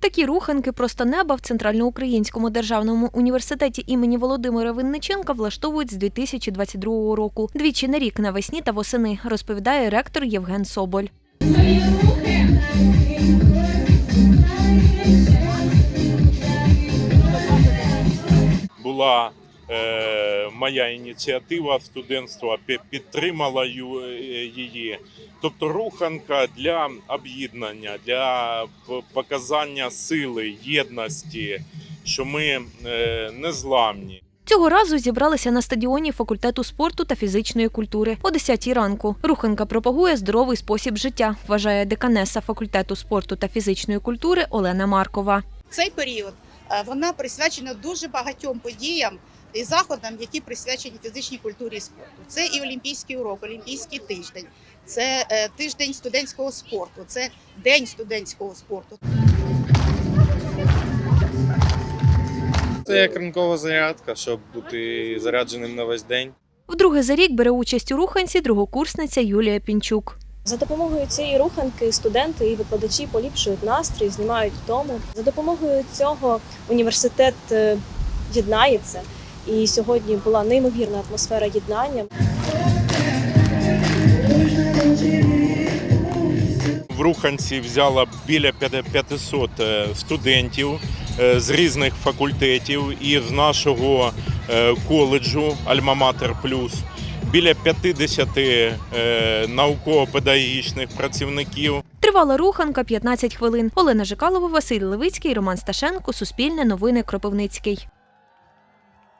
Такі руханки просто неба в Центральноукраїнському державному університеті імені Володимира Винниченка влаштовують з 2022 року. Двічі на рік навесні та восени, розповідає ректор Євген Соболь. Була е, моя ініціатива студентства, пі- підтримала е, її. Тобто руханка для об'єднання, для показання сили, єдності, що ми е, незламні. Цього разу зібралися на стадіоні факультету спорту та фізичної культури о 10 ранку. Руханка пропагує здоровий спосіб життя, вважає деканеса факультету спорту та фізичної культури Олена Маркова. цей період вона присвячена дуже багатьом подіям і заходам, які присвячені фізичній культурі і спорту. Це і Олімпійський урок, Олімпійський тиждень, це е, тиждень студентського спорту, це день студентського спорту. Це як ранкова зарядка, щоб бути зарядженим на весь день. Вдруге за рік бере участь у руханці другокурсниця Юлія Пінчук. За допомогою цієї руханки студенти і викладачі поліпшують настрій, знімають втому. За допомогою цього університет е, єднається. І сьогодні була неймовірна атмосфера єднання. В Руханці взяла біля п'яти- 500 е, студентів е, з різних факультетів і з нашого коледжу Альма-Матер Плюс. Біля 50 е, науково-педагогічних працівників. Тривала руханка 15 хвилин. Олена Жикалова, Василь Левицький, Роман Сташенко, Суспільне новини Кропивницький.